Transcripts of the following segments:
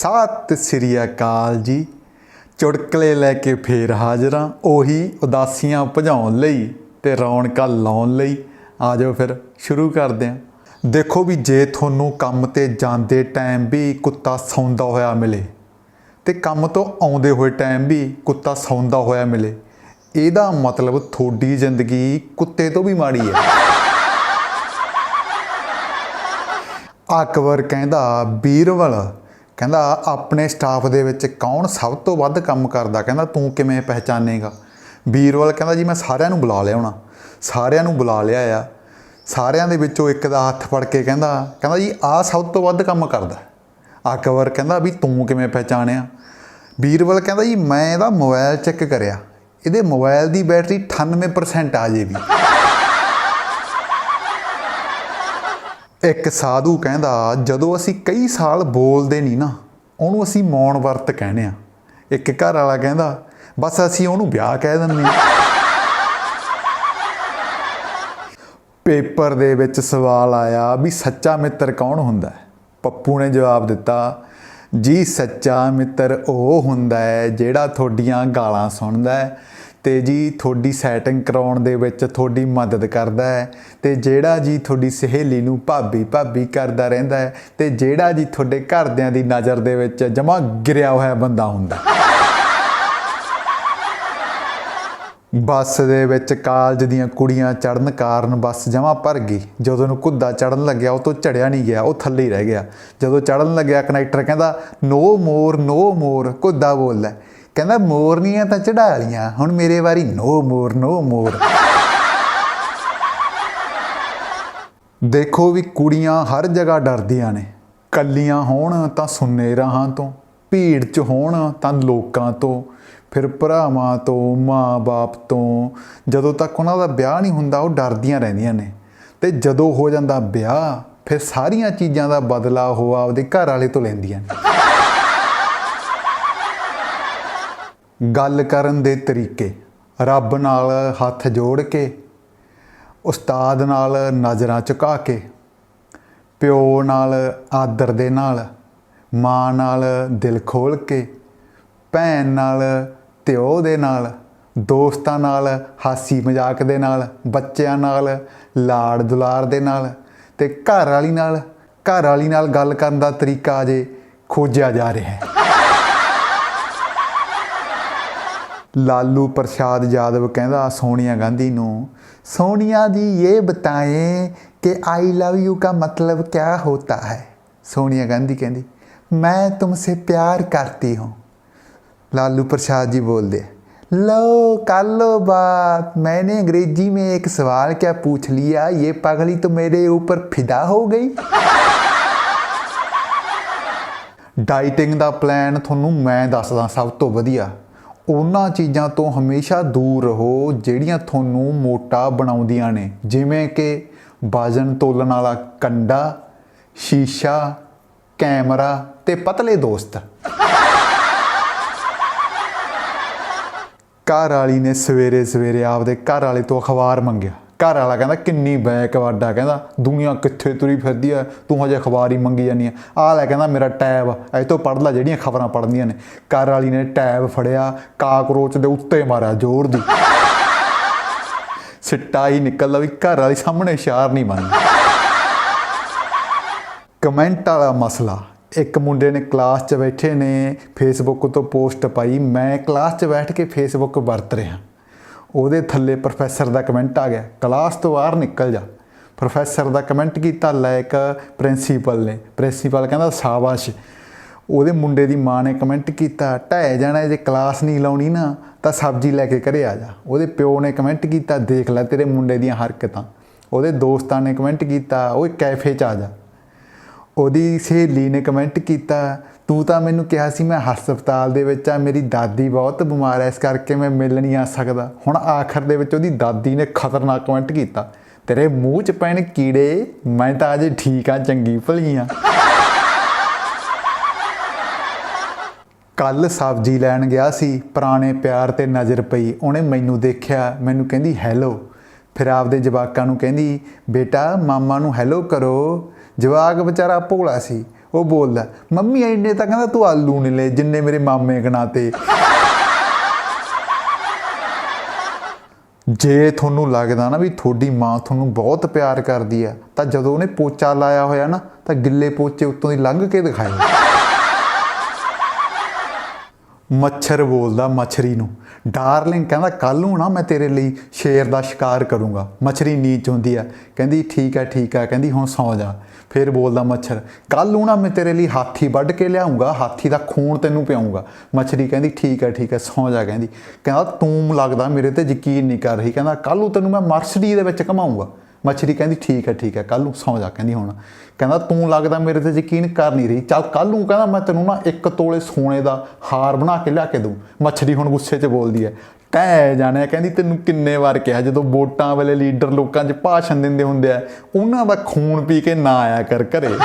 ਸਤਿ ਸ੍ਰੀ ਅਕਾਲ ਜੀ। ਚੁਟਕਲੇ ਲੈ ਕੇ ਫੇਰ ਹਾਜ਼ਰਾਂ, ਉਹੀ ਉਦਾਸੀਆਂ ਭਜਾਉਣ ਲਈ ਤੇ ਰੌਣਕਾਂ ਲਾਉਣ ਲਈ। ਆ ਜਾਓ ਫਿਰ, ਸ਼ੁਰੂ ਕਰਦੇ ਹਾਂ। ਦੇਖੋ ਵੀ ਜੇ ਤੁਹਾਨੂੰ ਕੰਮ ਤੇ ਜਾਂਦੇ ਟਾਈਮ ਵੀ ਕੁੱਤਾ ਸੌਂਦਾ ਹੋਇਆ ਮਿਲੇ ਤੇ ਕੰਮ ਤੋਂ ਆਉਂਦੇ ਹੋਏ ਟਾਈਮ ਵੀ ਕੁੱਤਾ ਸੌਂਦਾ ਹੋਇਆ ਮਿਲੇ, ਇਹਦਾ ਮਤਲਬ ਤੁਹਾਡੀ ਜ਼ਿੰਦਗੀ ਕੁੱਤੇ ਤੋਂ ਵੀ ਮਾੜੀ ਹੈ। ਅਕਬਰ ਕਹਿੰਦਾ ਬੀਰਬਲ ਕਹਿੰਦਾ, ਆਪਣੇ ਸਟਾਫ ਦੇ ਵਿੱਚ ਕੌਣ ਸਭ ਤੋਂ ਵੱਧ ਕੰਮ ਕਰਦਾ? ਕਹਿੰਦਾ, ਤੂੰ ਕਿਵੇਂ ਪਹਿਚਾਨੇਗਾ? ਬੀਰਬਲ ਕਹਿੰਦਾ, ਜੀ, ਮੈਂ ਸਾਰਿਆਂ ਨੂੰ ਬੁਲਾ ਲਿਆ ਹੋਣਾ। ਸਾਰਿਆਂ ਨੂੰ ਬੁਲਾ ਲਿਆ ਆ। ਸਾਰਿਆਂ ਦੇ ਵਿੱਚੋਂ ਇੱਕ ਦਾ ਹੱਥ ਫੜ ਕੇ ਕਹਿੰਦਾ ਕਹਿੰਦਾ, ਜੀ, ਆਹ ਸਭ ਤੋਂ ਵੱਧ ਕੰਮ ਕਰਦਾ ਅਕਬਰ ਕਹਿੰਦਾ, ਵੀ ਤੂੰ ਕਿਵੇਂ ਪਹਿਚਾਣਿਆ? ਵੀਰਵਲ ਕਹਿੰਦਾ, ਜੀ, ਮੈਂ ਇਹਦਾ ਮੋਬਾਈਲ ਚੈੱਕ ਕਰਿਆ। ਇਹਦੇ ਮੋਬਾਈਲ ਦੀ ਬੈਟਰੀ 98% ਆ ਜੇ ਇੱਕ ਸਾਧੂ ਕਹਿੰਦਾ, ਜਦੋਂ ਅਸੀਂ ਕਈ ਸਾਲ ਬੋਲਦੇ ਨਹੀਂ ਨਾ, ਉਹਨੂੰ ਅਸੀਂ ਮੌਨ ਵਰਤ ਕਹਿੰਦੇ ਆ ਇੱਕ ਘਰ ਵਾਲਾ ਕਹਿੰਦਾ, ਬਸ ਅਸੀਂ ਉਹਨੂੰ ਵਿਆਹ ਕਹਿ ਦਿੰਦੇ ਹਾਂ। ਪੇਪਰ ਦੇ ਵਿੱਚ ਸਵਾਲ ਆਇਆ ਵੀ ਸੱਚਾ ਮਿੱਤਰ ਕੌਣ ਹੁੰਦਾ ਹੈ? ਪੱਪੂ ਨੇ ਜਵਾਬ ਦਿੱਤਾ, ਜੀ, ਸੱਚਾ ਮਿੱਤਰ ਉਹ ਹੁੰਦਾ ਹੈ ਜਿਹੜਾ ਤੁਹਾਡੀਆਂ ਗਾਲਾਂ ਸੁਣਦਾ ਹੈ ਤੇ ਜੀ ਤੁਹਾਡੀ ਸੈਟਿੰਗ ਕਰਾਉਣ ਦੇ ਵਿੱਚ ਤੁਹਾਡੀ ਮਦਦ ਕਰਦਾ ਹੈ ਤੇ ਜਿਹੜਾ ਜੀ ਤੁਹਾਡੀ ਸਹੇਲੀ ਨੂੰ ਭਾਬੀ ਭਾਬੀ ਕਰਦਾ ਰਹਿੰਦਾ ਹੈ ਤੇ ਜਿਹੜਾ ਜੀ ਤੁਹਾਡੇ ਘਰਦਿਆਂ ਦੀ ਨਜ਼ਰ ਦੇ ਵਿੱਚ ਜਮਾ ਗਿਰਿਆ ਹੋਇਆ ਬੰਦਾ ਹੁੰਦਾ। ਬੱਸ ਦੇ ਵਿੱਚ ਕਾਲਜ ਦੀਆਂ ਕੁੜੀਆਂ ਚੜਨ ਕਾਰਨ ਬੱਸ ਜਮਾ ਭਰ ਗਈ। ਜਦੋਂ ਨੂੰ ਕੁੱਦਾ ਚੜਨ ਲੱਗਿਆ, ਉਹ ਤੋਂ ਚੜਿਆ ਨਹੀਂ ਗਿਆ, ਉਹ ਥੱਲੇ ਹੀ ਰਹਿ ਗਿਆ। ਜਦੋਂ ਚੜਨ ਲੱਗਿਆ ਕਨੈਕਟਰ ਕਹਿੰਦਾ, ਨੋ ਮੋਰ ਨੋ ਮੋਰ, ਕੁੱਦਾ ਬੋਲਦਾ ਕਹਿੰਦਾ, ਮੋਰਨੀਆਂ ਤਾਂ ਚੜਾ ਲੀਆਂ ਹੁਣ ਮੇਰੇ ਵਾਰੀ ਨੋ ਮੋਰ ਨੋ ਮੋਰ। ਦੇਖੋ ਵੀ ਕੁੜੀਆਂ ਹਰ ਜਗ੍ਹਾ ਡਰਦੀਆਂ ਨੇ। ਕੱਲੀਆਂ ਹੋਣ ਤਾਂ ਸੁੰਨੇ ਰਾਹਾਂ ਤੋਂ, ਭੀੜ 'ਚ ਹੋਣ ਤਾਂ ਲੋਕਾਂ ਤੋਂ। ਫਿਰ ਭਰਾਵਾਂ ਤੋਂ, ਮਾਂ-ਬਾਪ ਤੋਂ, ਜਦੋਂ ਤੱਕ ਉਹਨਾਂ ਦਾ ਵਿਆਹ ਨਹੀਂ ਹੁੰਦਾ, ਉਹ ਡਰਦੀਆਂ ਰਹਿੰਦੀਆਂ ਨੇ। ਤੇ ਜਦੋਂ ਹੋ ਜਾਂਦਾ ਵਿਆਹ, ਫਿਰ ਸਾਰੀਆਂ ਚੀਜ਼ਾਂ ਦਾ ਬਦਲਾ ਉਹ ਆਪਦੇ ਘਰ ਵਾਲੇ ਤੋਂ ਲੈਂਦੀਆਂ ਨੇ। ਗੱਲ ਕਰਨ ਦੇ ਤਰੀਕੇ, ਰੱਬ ਨਾਲ ਹੱਥ ਜੋੜ ਕੇ, ਉਸਤਾਦ ਨਾਲ ਨਜ਼ਰਾਂ ਝੁਕਾ ਕੇ, ਪਿਓ ਨਾਲ ਆਦਰ ਦੇ ਨਾਲ, ਮਾਂ ਨਾਲ ਦਿਲ ਖੋਲ ਕੇ, ਭੈਣ ਨਾਲ ਧਿਓ ਦੇ ਨਾਲ, ਦੋਸਤਾਂ ਨਾਲ ਹਾਸੀ ਮਜ਼ਾਕ ਦੇ ਨਾਲ, ਬੱਚਿਆਂ ਨਾਲ ਲਾੜ ਦੁਲਾਰ ਦੇ ਨਾਲ ਤੇ ਘਰ ਵਾਲੀ ਨਾਲ, ਘਰ ਵਾਲੀ ਨਾਲ ਗੱਲ ਕਰਨ ਦਾ ਤਰੀਕਾ ਅਜੇ ਖੋਜਿਆ ਜਾ ਰਿਹਾ ਹੈ। ਲਾਲੂ ਪ੍ਰਸਾਦ ਯਾਦਵ ਕਹਿੰਦਾ ਸੋਨੀਆ ਗਾਂਧੀ ਨੂੰ सोनिया जी ये बताएं कि आई लव यू का मतलब क्या होता है सोनिया गांधी कहती मैं तुमसे प्यार करती हूँ लालू प्रसाद जी बोल दे लो कर लो बात मैंने अंग्रेजी में एक सवाल क्या पूछ लिया ये पगली तो मेरे ऊपर फिदा हो गई ਡਾਈਟਿੰਗ ਦਾ ਪਲਾਨ ਤੁਹਾਨੂੰ ਮੈਂ ਦੱਸਦਾ ਸਭ ਤੋਂ ਵਧੀਆ ਉਹਨਾਂ ਚੀਜ਼ਾਂ ਤੋਂ ਹਮੇਸ਼ਾ ਦੂਰ ਰਹੋ ਜਿਹੜੀਆਂ ਤੁਹਾਨੂੰ ਮੋਟਾ ਬਣਾਉਂਦੀਆਂ ਨੇ। ਜਿਵੇਂ ਕਿ ਬਾਜਨ ਤੋਲਣ ਵਾਲਾ ਕੰਡਾ, ਸ਼ੀਸ਼ਾ, ਕੈਮਰਾ ਤੇ ਪਤਲੇ ਦੋਸਤ। ਘਰ ਵਾਲੀ ਨੇ ਸਵੇਰੇ ਸਵੇਰੇ ਆਪਦੇ ਘਰ ਵਾਲੇ ਤੋਂ ਅਖਬਾਰ ਮੰਗਿਆ। ਘਰ ਵਾਲਾ ਕਹਿੰਦਾ, ਕਿੰਨੀ ਬੈਕਵਰਡ ਆ, ਕਹਿੰਦਾ, ਦੁਨੀਆ ਕਿੱਥੇ ਤੁਰੀ ਫਿਰਦੀ ਆ, ਤੂੰ ਹਜੇ ਅਖਬਾਰ ਹੀ ਮੰਗੀ ਜਾਨੀ ਆ। ਆ ਲੈ ਕਹਿੰਦਾ, ਮੇਰਾ ਟੈਬ ਐ ਤੋਂ ਪੜ ਲੈ ਜਿਹੜੀਆਂ ਖਬਰਾਂ ਪੜਨੀਆਂ ਨੇ। ਘਰ ਵਾਲੀ ਨੇ ਟੈਬ ਫੜਿਆ, ਕਾਕਰੋਚ ਦੇ ਉੱਤੇ ਮਾਰਿਆ ਜ਼ੋਰ ਦੀ। ਸਿੱਟਾ ਹੀ ਨਿਕਲਦਾ ਵੀ ਘਰ ਵਾਲੀ ਸਾਹਮਣੇ ਸ਼ਾਰ ਨਹੀਂ ਬਣਦਾ। ਕਮੈਂਟ ਵਾਲਾ ਮਸਲਾ, ਇੱਕ ਮੁੰਡੇ ਨੇ ਕਲਾਸ 'ਚ ਬੈਠੇ ਨੇ, ਫੇਸਬੁੱਕ ਤੋਂ ਪੋਸਟ ਪਾਈ, ਮੈਂ ਕਲਾਸ 'ਚ ਬੈਠ ਕੇ ਫੇਸਬੁੱਕ ਵਰਤ ਰਿਹਾ। ਉਹਦੇ ਥੱਲੇ ਪ੍ਰੋਫੈਸਰ ਦਾ ਕਮੈਂਟ ਆ ਗਿਆ। ਕਲਾਸ ਤੋਂ ਬਾਹਰ ਨਿਕਲ ਜਾ। ਪ੍ਰੋਫੈਸਰ ਦਾ ਕਮੈਂਟ ਕੀਤਾ ਲਾਇਕ ਪ੍ਰਿੰਸੀਪਲ ਨੇ। ਪ੍ਰਿੰਸੀਪਲ ਕਹਿੰਦਾ, ਸ਼ਾਬਾਸ਼। ਉਹਦੇ ਮੁੰਡੇ ਦੀ ਮਾਂ ਨੇ ਕਮੈਂਟ ਕੀਤਾ, ਢਹਿ ਜਾਣਾ, ਜੇ ਕਲਾਸ ਨਹੀਂ ਲਾਉਣੀ ਨਾ, ਤਾਂ ਸਬਜ਼ੀ ਲੈ ਕੇ ਘਰੇ ਆ ਜਾ। ਉਹਦੇ ਪਿਓ ਨੇ ਕਮੈਂਟ ਕੀਤਾ, ਦੇਖ ਲੈ ਤੇਰੇ ਮੁੰਡੇ ਦੀਆਂ ਹਰਕਤਾਂ। ਉਹਦੇ ਦੋਸਤਾਂ ਨੇ ਕਮੈਂਟ ਕੀਤਾ, ਓਏ ਕੈਫੇ 'ਚ ਆ ਜਾ। ਉਹਦੀ ਸਹੇਲੀ ਨੇ ਕਮੈਂਟ ਕੀਤਾ ਤੂੰ ਤਾਂ ਮੈਨੂੰ ਕਿਹਾ ਸੀ ਮੈਂ ਹਸਪਤਾਲ ਦੇ ਵਿੱਚ ਆ, ਮੇਰੀ ਦਾਦੀ ਬਹੁਤ ਬਿਮਾਰ ਐ ਇਸ ਕਰਕੇ ਮੈਂ ਮਿਲ ਨਹੀਂ ਆ ਸਕਦਾ। ਹੁਣ ਆਖਰ ਦੇ ਵਿੱਚ ਉਹਦੀ ਦਾਦੀ ਨੇ ਖਤਰਨਾਕ ਕਮੈਂਟ ਕੀਤਾ। ਤੇਰੇ ਮੂੰਹ 'ਚ ਪੈਣ ਕੀੜੇ, ਮੈਂ ਤਾਂ ਅਜੇ ਠੀਕ ਆ, ਚੰਗੀ ਭਲੀ ਆ ਕੱਲ ਸਬਜ਼ੀ ਲੈਣ ਗਿਆ ਸੀ, ਪੁਰਾਣੇ ਪਿਆਰ ਤੇ ਨਜ਼ਰ ਪਈ। ਉਹਨੇ ਮੈਨੂੰ ਦੇਖਿਆ, ਮੈਨੂੰ ਕਹਿੰਦੀ ਹੈਲੋ ਫਿਰ ਆਪਦੇ ਜਵਾਕਾਂ ਨੂੰ ਕਹਿੰਦੀ, ਬੇਟਾ, ਮਾਮਾ ਨੂੰ ਹੈਲੋ ਕਰੋ। ਜਵਾਕ ਵਿਚਾਰਾ ਭੋਲਾ ਸੀ। ਉਹ ਬੋਲਦਾ, ਮੰਮੀ, ਇੰਨੇ ਤਾਂ ਕਹਿੰਦਾ ਤੂੰ ਆਲੂ ਨਹੀਂ ਲੈ ਜਿੰਨੇ ਮੇਰੇ ਮਾਮੇ ਗਣਾਤੇ। ਜੇ ਤੁਹਾਨੂੰ ਲੱਗਦਾ ਨਾ ਵੀ ਤੁਹਾਡੀ ਮਾਂ ਤੁਹਾਨੂੰ ਬਹੁਤ ਪਿਆਰ ਕਰਦੀ ਆ, ਤਾਂ ਜਦੋਂ ਉਹਨੇ ਪੋਚਾ ਲਾਇਆ ਹੋਇਆ ਨਾ, ਤਾਂ ਗਿੱਲੇ ਪੋਚੇ ਉੱਤੋਂ ਦੀ ਲੰਘ ਕੇ ਦਿਖਾਈ। ਮੱਛਰ ਬੋਲਦਾ ਮੱਛਰੀ ਨੂੰ। ਡਾਰਲਿੰਗ ਕਹਿੰਦਾ ਕੱਲ ਨੂੰ ਨਾ ਮੈਂ ਤੇਰੇ ਲਈ ਸ਼ੇਰ ਦਾ ਸ਼ਿਕਾਰ ਕਰੂੰਗਾ। ਮੱਛਰੀ ਨੀਚ ਹੁੰਦੀ ਆ। ਕਹਿੰਦੀ, ਠੀਕ ਆ ਠੀਕ ਆ। ਕਹਿੰਦੀ, ਹੁਣ ਸੌ ਜਾ। ਫਿਰ ਬੋਲਦਾ ਮੱਛਰ ਕੱਲ ਨੂੰ ਨਾ ਮੈਂ ਤੇਰੇ ਲਈ ਹਾਥੀ ਵੱਢ ਕੇ ਲਿਆਉਂਗਾ ਹਾਥੀ ਦਾ ਖੂਨ ਤੈਨੂੰ ਪਿਆਉਂਗਾ ਮੱਛਰੀ ਕਹਿੰਦੀ, ਠੀਕ ਆ ਠੀਕ ਆ, ਸੌ ਜਾ। ਕਹਿੰਦੀ, ਕਹਿੰਦਾ, ਤੂੰ ਲੱਗਦਾ ਮੇਰੇ ਤੇ ਯਕੀਨ ਨਹੀਂ ਕਰ ਰਹੀ। ਕਹਿੰਦਾ ਕੱਲ ਨੂੰ ਤੈਨੂੰ ਮੈਂ ਮਰਸਡੀ ਦੇ ਵਿੱਚ ਘਮਾਉਂਗਾ ਮੱਛਰੀ ਕਹਿੰਦੀ, ਠੀਕ ਹੈ ਠੀਕ ਹੈ ਕੱਲ ਨੂੰ ਸੌਂ ਜਾ, ਕਹਿੰਦੀ ਹੁਣ। ਕਹਿੰਦਾ, ਤੂੰ ਲੱਗਦਾ ਮੇਰੇ ਤੇ ਯਕੀਨ ਕਰ ਨਹੀਂ ਰਹੀ। ਚੱਲ ਕੱਲ ਨੂੰ ਕਹਿੰਦਾ, ਮੈਂ ਤੈਨੂੰ ਨਾ ਇੱਕ ਤੋਲੇ ਸੋਨੇ ਦਾ ਹਾਰ ਬਣਾ ਕੇ ਲਿਆ ਕੇ ਦੂੰ ਮੱਛਰੀ ਹੁਣ ਗੁੱਸੇ 'ਚ ਬੋਲਦੀ ਹੈ ਤੈ ਜਾਣਿਆ, ਕਹਿੰਦੀ ਤੈਨੂੰ ਕਿੰਨੇ ਵਾਰ ਕਿਹਾ, ਜਦੋਂ ਵੋਟਾਂ ਵੇਲੇ ਲੀਡਰ ਲੋਕਾਂ 'ਚ ਭਾਸ਼ਣ ਦਿੰਦੇ ਹੁੰਦੇ ਆ, ਉਹਨਾਂ ਦਾ ਖੂਨ ਪੀ ਕੇ ਨਾ ਆਇਆ ਕਰ ਘਰੇ।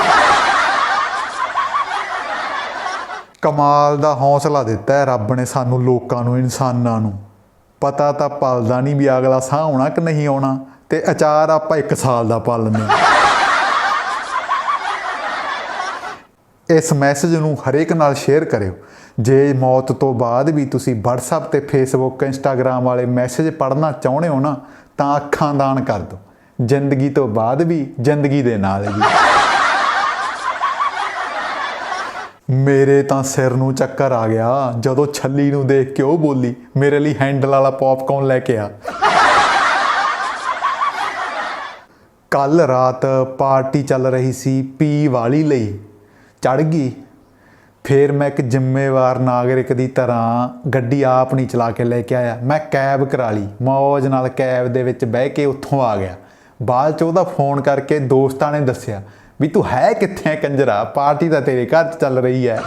ਕਮਾਲ ਦਾ ਹੌਸਲਾ ਦਿੱਤਾ ਹੈ ਰੱਬ ਨੇ ਸਾਨੂੰ ਲੋਕਾਂ ਨੂੰ, ਇਨਸਾਨਾਂ ਨੂੰ। ਪਤਾ ਤਾਂ ਪਲਦਾ ਨਹੀਂ ਵੀ ਅਗਲਾ ਸਾਹ ਆਉਣਾ ਕਿ ਨਹੀਂ ਆਉਣਾ। ਤੇ ਅਚਾਰ ਆਪਾਂ 1 ਸਾਲ ਦਾ ਪਾ ਲੈਂਦੇ ਹਾਂ। ਇਸ ਮੈਸੇਜ ਨੂੰ ਹਰੇਕ ਨਾਲ ਸ਼ੇਅਰ ਕਰਿਓ। ਜੇ ਮੌਤ ਤੋਂ ਬਾਅਦ ਵੀ ਤੁਸੀਂ WhatsApp ਤੇ Facebook, Instagram ਵਾਲੇ ਮੈਸੇਜ ਪੜ੍ਹਨਾ ਚਾਹੁੰਦੇ ਹੋ ਨਾ, ਤਾਂ ਅੱਖਾਂ ਦਾਨ ਕਰ ਦਿਓ। ਜ਼ਿੰਦਗੀ ਤੋਂ ਬਾਅਦ ਵੀ, ਜ਼ਿੰਦਗੀ ਦੇ ਨਾਲ ਵੀ। ਮੇਰੇ ਤਾਂ ਸਿਰ ਨੂੰ ਚੱਕਰ ਆ ਗਿਆ। ਜਦੋਂ ਛੱਲੀ ਨੂੰ ਦੇਖ ਕੇ ਉਹ ਬੋਲੀ, ਮੇਰੇ ਲਈ ਹੈਂਡਲ ਵਾਲਾ ਪੌਪਕੌਰਨ ਲੈ ਕੇ ਆ। ਕੱਲ ਰਾਤ ਪਾਰਟੀ ਚੱਲ ਰਹੀ ਸੀ ਪੀ ਵਾਲੀ ਲਈ। ਚੜ ਗਈ। ਫਿਰ ਮੈਂ ਇੱਕ ਜ਼ਿੰਮੇਵਾਰ ਨਾਗਰਿਕ ਦੀ ਤਰ੍ਹਾਂ ਗੱਡੀ ਆਪ ਨਹੀਂ ਚਲਾ ਕੇ ਲੈ ਕੇ ਆਇਆ। ਮੈਂ ਕੈਬ ਕਰਾ ਲਈ। ਮੌਜ ਨਾਲ ਕੈਬ ਦੇ ਵਿੱਚ ਬਹਿ ਕੇ ਉੱਥੋਂ ਆ ਗਿਆ। ਬਾਅਦ ਚ ਉਹਦਾ ਫੋਨ ਕਰਕੇ ਦੋਸਤਾਂ ਨੇ ਦੱਸਿਆ ਵੀ ਤੂੰ ਹੈ ਕਿੱਥੇ ਹੈ ਕੰਜਰਾ? ਪਾਰਟੀ ਤਾਂ ਤੇਰੇ ਘਰ 'ਚ ਚੱਲ ਰਹੀ ਹੈ।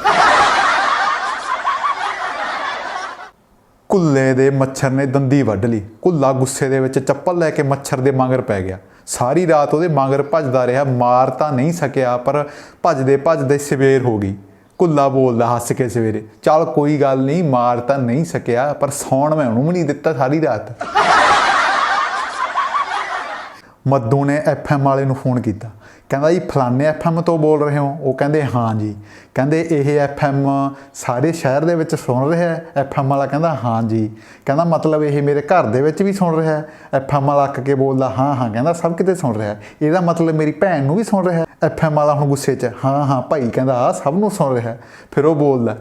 ਕੁੱਲੇ ਦੇ ਮੱਛਰ ਨੇ ਦੰਦੀ ਵੱਢ ਲਈ। ਕੁੱਲਾ ਗੁੱਸੇ ਦੇ ਵਿੱਚ ਚੱਪਲ ਲੈ ਕੇ ਮੱਛਰ ਦੇ ਮਗਰ ਪੈ ਗਿਆ। ਸਾਰੀ ਰਾਤ ਉਹਦੇ ਮਗਰ ਭੱਜਦਾ ਰਿਹਾ, ਮਾਰ ਤਾਂ ਨਹੀਂ ਸਕਿਆ, ਪਰ ਭੱਜਦੇ ਭੱਜਦੇ ਸਵੇਰ ਹੋ ਗਈ। ਕੁੱਲਾ ਬੋਲਦਾ ਹੱਸ ਕੇ ਸਵੇਰੇ, ਚੱਲ ਕੋਈ ਗੱਲ ਨਹੀਂ, ਮਾਰ ਤਾਂ ਨਹੀਂ ਸਕਿਆ, ਪਰ ਸੌਣ ਮੈਂ ਉਹਨੂੰ ਵੀ ਨਹੀਂ ਦਿੱਤਾ ਸਾਰੀ ਰਾਤ। ਮੱਦੂ ਨੇ ਐਫਐਮ ਵਾਲੇ ਨੂੰ ਫੋਨ ਕੀਤਾ। ਕਹਿੰਦਾ ਜੀ, ਫਲਾਣੇ ਐਫਐਮ ਤੋਂ ਬੋਲ ਰਹੇ ਹੋ? ਉਹ ਕਹਿੰਦੇ, ਹਾਂ ਜੀ। ਕਹਿੰਦੇ, ਇਹ ਐਫਐਮ ਸਾਰੇ ਸ਼ਹਿਰ ਦੇ ਵਿੱਚ ਸੁਣ ਰਿਹਾ ਹੈ? ਐਫਐਮ ਵਾਲਾ ਕਹਿੰਦਾ, ਹਾਂ ਜੀ। ਕਹਿੰਦਾ, ਮਤਲਬ ਇਹ ਮੇਰੇ ਘਰ ਦੇ ਵਿੱਚ ਵੀ ਸੁਣ ਰਿਹਾ ਹੈ? ਐਫਐਮ ਵਾਲਾ ਅੱਕ ਕੇ ਬੋਲਦਾ, ਹਾਂ ਹਾਂ। ਕਹਿੰਦਾ, ਸਭ ਕਿਤੇ ਸੁਣ ਰਿਹਾ ਹੈ। ਇਹਦਾ ਮਤਲਬ ਮੇਰੀ ਭੈਣ ਨੂੰ ਵੀ ਸੁਣ ਰਿਹਾ ਹੈ? ਐਫਐਮ ਵਾਲਾ ਹੁਣ ਗੁੱਸੇ 'ਚ, ਹਾਂ ਹਾਂ, ਭਾਈ। ਕਹਿੰਦਾ ਆ ਸਭ ਨੂੰ ਸੁਣ ਰਿਹਾ ਹੈ। ਫਿਰ ਉਹ ਬੋਲਦਾ,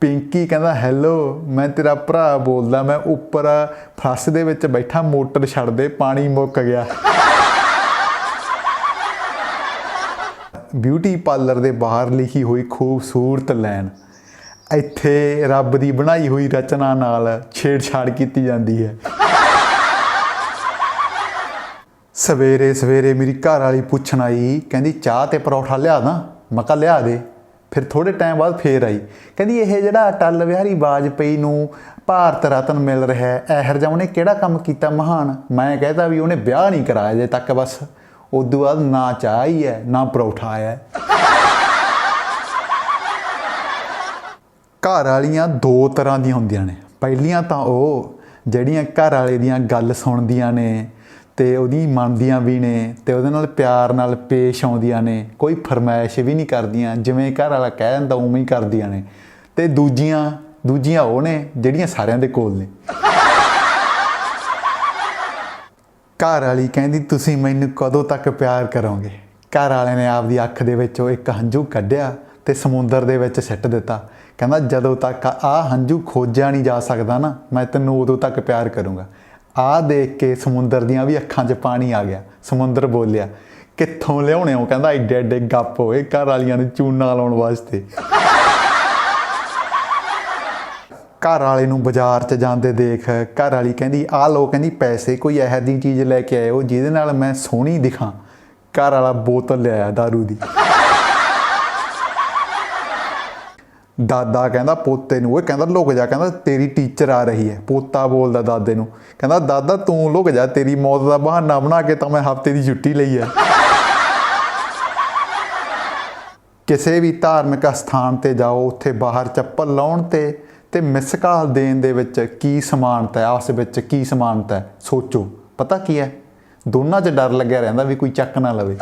ਪਿੰਕੀ ਕਹਿੰਦਾ, ਹੈਲੋ, ਮੈਂ ਤੇਰਾ ਭਰਾ ਬੋਲਦਾ, ਮੈਂ ਉੱਪਰ ਫਰਸ਼ ਦੇ ਵਿੱਚ ਬੈਠਾ, ਮੋਟਰ ਛੱਡ ਦੇ, ਪਾਣੀ ਮੁੱਕ ਗਿਆ। ਬਿਊਟੀ ਪਾਰਲਰ ਦੇ ਬਾਹਰ ਲਿਖੀ ਹੋਈ ਖੂਬਸੂਰਤ ਲਾਈਨ। ਇੱਥੇ ਰੱਬ ਦੀ ਬਣਾਈ ਹੋਈ ਰਚਨਾ ਨਾਲ ਛੇੜਛਾੜ ਕੀਤੀ ਜਾਂਦੀ ਹੈ। ਸਵੇਰੇ ਸਵੇਰੇ ਮੇਰੀ ਘਰ ਵਾਲੀ ਪੁੱਛਣ ਆਈ, ਕਹਿੰਦੀ, ਚਾਹ ਤੇ ਪਰੌਠਾ ਲਿਆ ਨਾ ਮੈਂ ਕਿਹਾ, ਲਿਆ ਦੇ। ਫਿਰ ਥੋੜੇ ਟਾਈਮ ਬਾਅਦ ਫੇਰ ਆਈ। ਕਹਿੰਦੀ, ਇਹ ਜਿਹੜਾ ਅਟਲ ਬਿਹਾਰੀ ਵਾਜਪਈ ਨੂੰ ਭਾਰਤ ਰਤਨ ਮਿਲ ਰਿਹਾ ਹੈ ਇਹਰ ਜਿਹਾ ਉਹਨੇ ਕਿਹੜਾ ਕੰਮ ਕੀਤਾ ਮਹਾਨ? ਮੈਂ ਕਹਿੰਦਾ ਵੀ ਉਹਨੇ ਵਿਆਹ ਨਹੀਂ ਕਰਾਇਆ ਜੇ ਤੱਕ ਬਸ। ਉਦੋਂ ਬਾਅਦ ਨਾ ਚਾਹ ਹੀ ਹੈ, ਨਾ ਪਰੌਠਾ ਹੈ। ਘਰ ਵਾਲੀਆਂ ਦੋ ਤਰ੍ਹਾਂ ਦੀਆਂ ਹੁੰਦੀਆਂ ਨੇ। ਪਹਿਲੀਆਂ ਤਾਂ ਉਹ ਜਿਹੜੀਆਂ ਘਰ ਵਾਲੇ ਦੀਆਂ ਗੱਲ ਸੁਣਦੀਆਂ ਨੇ ਤੇ ਉਹਦੀ ਮੰਨਦੀਆਂ ਵੀ ਨੇ ਤੇ ਉਹਦੇ ਨਾਲ ਪਿਆਰ ਨਾਲ ਪੇਸ਼ ਆਉਂਦੀਆਂ ਨੇ। ਕੋਈ ਫਰਮਾਇਸ਼ ਵੀ ਨਹੀਂ ਕਰਦੀਆਂ, ਜਿਵੇਂ ਘਰ ਵਾਲਾ ਕਹਿ ਦਿੰਦਾ, ਉਵੇਂ ਹੀ ਕਰਦੀਆਂ ਨੇ। ਤੇ ਦੂਜੀਆਂ ਦੂਜੀਆਂ ਉਹ ਨੇ ਜਿਹੜੀਆਂ ਸਾਰਿਆਂ ਦੇ ਕੋਲ ਨੇ। ਘਰ ਵਾਲੀ ਕਹਿੰਦੀ, ਤੁਸੀਂ ਮੈਨੂੰ ਕਦੋਂ ਤੱਕ ਪਿਆਰ ਕਰੋਗੇ? ਘਰ ਵਾਲੇ ਨੇ ਆਪਦੀ ਅੱਖ ਦੇ ਵਿੱਚੋਂ ਇੱਕ ਹੰਝੂ ਕੱਢਿਆ ਤੇ ਸਮੁੰਦਰ ਦੇ ਵਿੱਚ ਸਿੱਟ ਦਿੱਤਾ। ਕਹਿੰਦਾ, ਜਦੋਂ ਤੱਕ ਆ ਹੰਝੂ ਖੋਜਿਆ ਨਹੀਂ ਜਾ ਸਕਦਾ ਨਾ, ਮੈਂ ਤੈਨੂੰ ਉਦੋਂ ਤੱਕ ਪਿਆਰ ਕਰੂੰਗਾ। ਆ ਦੇਖ ਕੇ ਸਮੁੰਦਰ ਦੀਆਂ ਵੀ ਅੱਖਾਂ 'ਚ ਪਾਣੀ ਆ ਗਿਆ। ਸਮੁੰਦਰ ਬੋਲਿਆ, ਕਿੱਥੋਂ ਲਿਆਉਣੇ ਹੋ? ਕਹਿੰਦਾ ਐਡੇ ਐਡੇ ਗੱਪ ਹੋਏ ਘਰ ਵਾਲੀਆਂ ਨੂੰ ਚੂਨਾ ਲਾਉਣ ਵਾਸਤੇ। ਘਰ ਵਾਲੇ ਨੂੰ ਬਾਜ਼ਾਰ 'ਚ ਜਾਂਦੇ ਦੇਖ ਘਰ ਵਾਲੀ ਕਹਿੰਦੀ, ਆਹ ਲੋ ਕਹਿੰਦੀ ਪੈਸੇ, ਕੋਈ ਇਹੋ ਜਿਹੀ ਚੀਜ਼ ਲੈ ਕੇ ਆਇਓ ਜਿਹਦੇ ਨਾਲ ਮੈਂ ਸੋਹਣੀ ਦਿਖਾਂ। ਘਰ ਵਾਲਾ ਬੋਤਲ ਲਿਆਇਆ दारू ਦੀ। ਦਾਦਾ ਕਹਿੰਦਾ, ਪੋਤੇ ਨੂੰ। ਉਹ ਕਹਿੰਦਾ, ਲੁਕ ਜਾ। ਕਹਿੰਦਾ, ਤੇਰੀ ਟੀਚਰ ਆ ਰਹੀ ਹੈ। ਪੋਤਾ ਬੋਲਦਾ ਦਾਦੇ ਨੂੰ। ਕਹਿੰਦਾ, ਦਾਦਾ, ਤੂੰ ਲੁਕ ਜਾ, ਤੇਰੀ ਮੌਤ ਦਾ ਬਹਾਨਾ ਬਣਾ ਕੇ ਤਾਂ ਮੈਂ ਹਫ਼ਤੇ ਦੀ ਛੁੱਟੀ ਲਈ ਹੈ। ਕਿਸੇ ਵੀ ਧਾਰਮਿਕ ਸਥਾਨ ਤੇ ਜਾਓ, ਉੱਥੇ ਬਾਹਰ ਚੱਪਲ ਲਾਉਣ ਤੇ ਤੇ ਮਿਸ ਕਾਲ ਦੇਣ ਦੇ ਵਿੱਚ ਕੀ ਸਮਾਨਤਾ ਹੈ? ਆਪਸ ਵਿੱਚ ਕੀ ਸਮਾਨਤਾ ਹੈ? ਸੋਚੋ। ਪਤਾ ਕੀ ਹੈ? ਦੋਨਾਂ 'ਚ ਡਰ ਲੱਗਿਆ ਰਹਿੰਦਾ ਵੀ ਕੋਈ ਚੱਕ ਨਾ ਲਵੇ।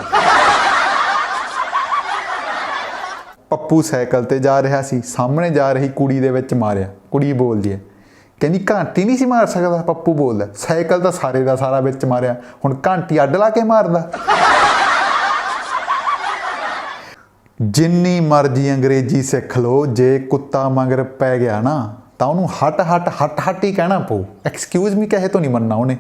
ਪੱਪੂ ਸਾਈਕਲ ਤੇ ਜਾ ਰਿਹਾ ਸੀ। ਸਾਹਮਣੇ ਜਾ ਰਹੀ ਕੁੜੀ ਦੇ ਵਿੱਚ ਮਾਰਿਆ। ਕੁੜੀ ਬੋਲਦੀ ਹੈ, ਕਹਿੰਦੀ, ਘੰਟੀ ਨਹੀਂ ਸੀ ਮਾਰ ਸਕਦਾ? ਪੱਪੂ ਬੋਲਦਾ, ਸਾਈਕਲ ਤਾਂ ਸਾਰੇ ਦਾ ਸਾਰਾ ਵਿੱਚ ਮਾਰਿਆ। ਹੁਣ ਘੰਟੀ ਅੱਡ ਲਾ ਕੇ ਮਾਰਦਾ। ਜਿੰਨੀ ਮਰਜ਼ੀ ਅੰਗਰੇਜ਼ੀ ਸਿੱਖ ਲਓ, ਜੇ ਕੁੱਤਾ ਮਗਰ ਪੈ ਗਿਆ ਨਾ, ਤਾਂ ਉਹਨੂੰ ਹਟ ਹਟ ਹਟ ਹਟ ਹੀ ਕਹਿਣਾ ਪਊ। ਐਕਸਕਿਊਜ਼ ਮੀ ਕਹੇ ਤੋਂ ਨਹੀਂ ਮੰਨਣਾ ਉਹਨੇ।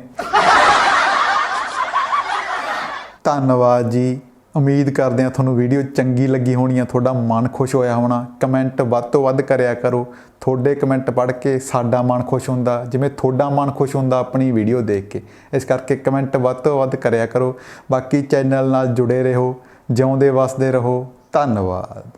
ਧੰਨਵਾਦ ਜੀ। ਉਮੀਦ ਕਰਦੇ ਹਾਂ ਤੁਹਾਨੂੰ ਵੀਡੀਓ ਚੰਗੀ ਲੱਗੀ ਹੋਣੀ ਆ, ਤੁਹਾਡਾ ਮਨ ਖੁਸ਼ ਹੋਇਆ ਹੋਣਾ। ਕਮੈਂਟ ਵੱਧ ਤੋਂ ਵੱਧ ਕਰਿਆ ਕਰੋ। ਤੁਹਾਡੇ ਕਮੈਂਟ ਪੜ੍ਹ ਕੇ ਸਾਡਾ ਮਨ ਖੁਸ਼ ਹੁੰਦਾ, ਜਿਵੇਂ ਤੁਹਾਡਾ ਮਨ ਖੁਸ਼ ਹੁੰਦਾ ਆਪਣੀ ਵੀਡੀਓ ਦੇਖ ਕੇ। ਇਸ ਕਰਕੇ ਕਮੈਂਟ ਵੱਧ ਤੋਂ ਵੱਧ ਕਰਿਆ ਕਰੋ। ਬਾਕੀ ਚੈਨਲ ਨਾਲ ਜੁੜੇ ਰਹੋ, ਜਿਉਂਦੇ ਵਸਦੇ ਰਹੋ। ਧੰਨਵਾਦ।